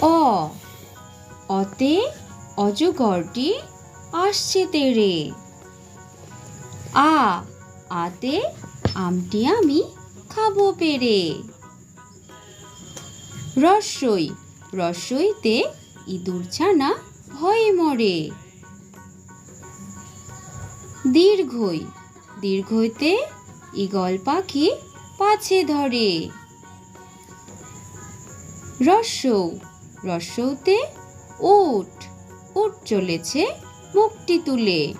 অ, অতে অজগরটি আসছে তেরে। আ, আতে আমটি আমি খাব পেরে। রসই, রসইতে ইঁদুর ছানা ভয়ে মরে। দীর্ঘই, দীর্ঘইতে ঈগল পাখি পাছে ধরে। রস্যৌ রস্যৌতে উট উট চলেছে মুখটি তুলে।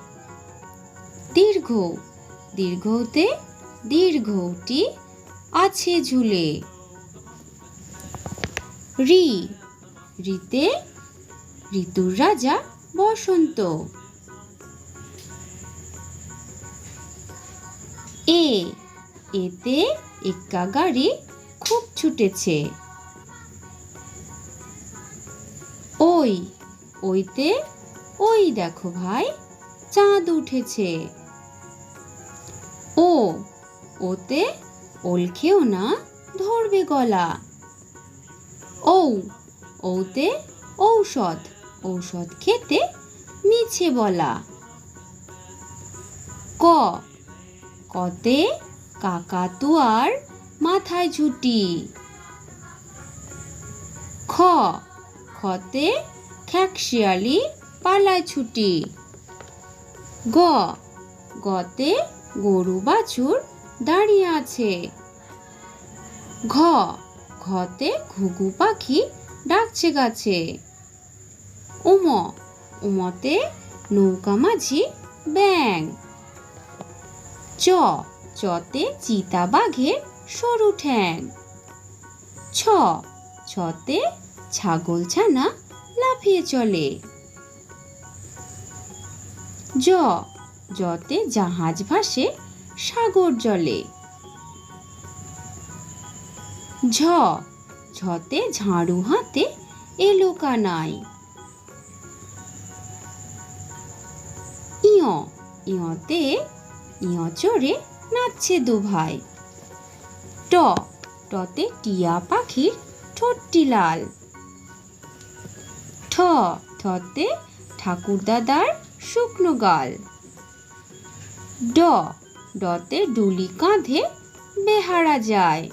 দীর্ঘ, দীর্ঘতে দীর্ঘটি আছে ঝুলে। রি, রিতে ঋতুর রাজা বসন্ত। এ, এতে এক্কা গাড়ি খুব ছুটেছে। ওই, ওইতে ওই দেখো ভাই, চাঁদ উঠেছে। ও, ওতে ওল খেও না ধরবে গলা। ঔ, ওতে ঔষধ ঔষধ খেতে মিছে বলা। ক, কতে কাকাতুয়ার মাথায় ঝুটি। খ খতে খ্যাকশিয়ালি পালায় ছুটি। গ, গতে গরু বাছুর দাঁড়িয়ে আছে। ঘ, ঘতে ঘুঘু পাখি ডাকছে গাছে। উম, উমতে নৌকা মাঝি ব্যাং চ, চতে চিতা বাঘের সরু ঠ্যাং। ছ, ছতে ছাগল ছানা লাফিয়ে চলে। জ জতে জাহাজ ভাসে, সাগর জলে। ঝ ঝতে ঝাড়ু হাতে এলো কানাই ইয়, ইয়তে, ইয় চড়ে নাচছে দুভাই। ট টতে টিয়া পাখির ঠোঁটটি লাল। ঠতে ঠাকুর দাদার শুকনো গাল। ড ডতে ডুলি কাঁধে বেহারা যায়।